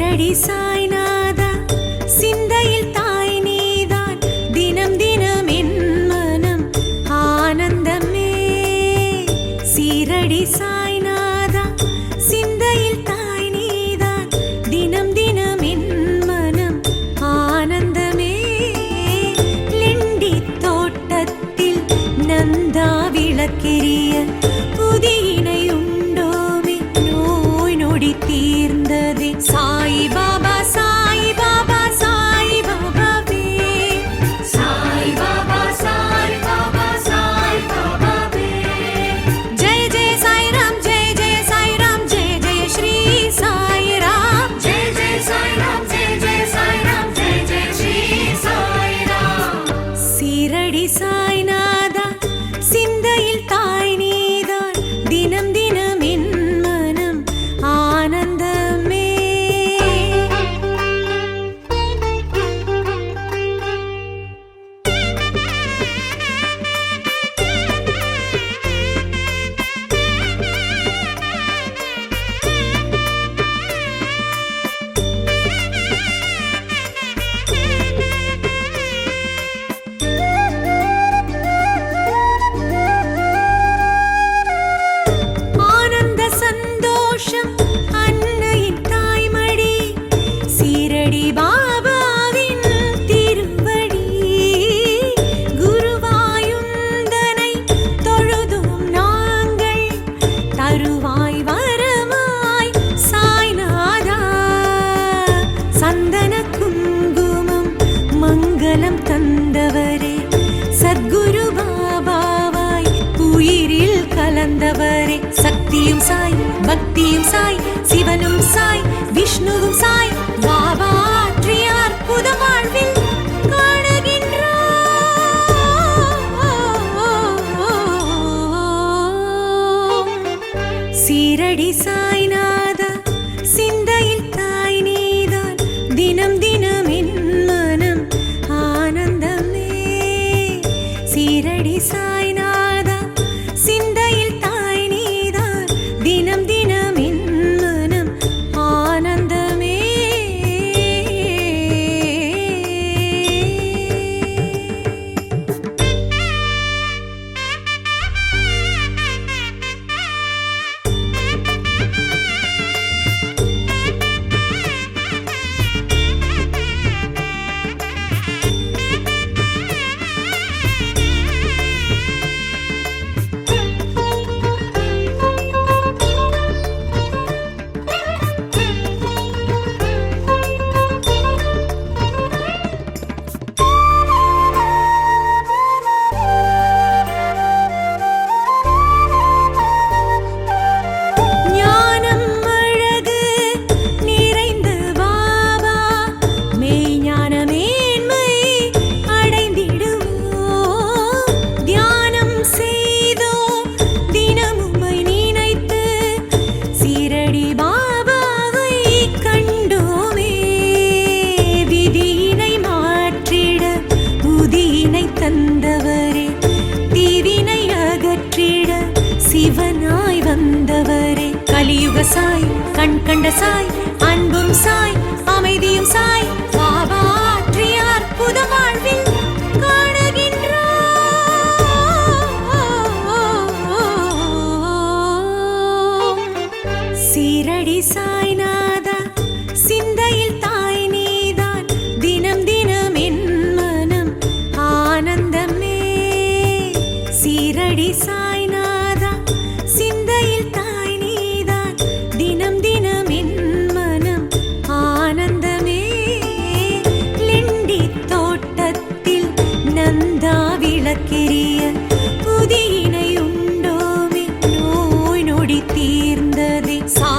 சீரடி சாய்நாதா சிந்தையில் தாய் நீதான் தினம் தினம் என் மனம் ஆனந்தமே. சீரடி சாய்நாதா சிந்தையில் தாய் நீதான் தினம் தினம் என் மனம் ஆனந்தமே. லிண்டி தோட்டத்தில் நந்தா விளக்கெரிய புதியினை உண்டோமே நோய் நொடி தீர்ந்ததே. சா சந்தன குங்குமம் மங்களம் தந்தவரே. சத்குரு பாபாவாய் உயிரில் கலந்தவரே. சக்தியும் சாய் பக்தியும் சாய் சிவனும் சாய் விஷ்ணுவும் சாய் பாபா ஆற்றிய சீரடி சாய் கண் கண்ட சாய் அன்பும் சாய் அமைதியும் சாய் பிறக்கிரிய புதியினையுண்டோமே நோய் நொடி தீர்ந்ததே. சா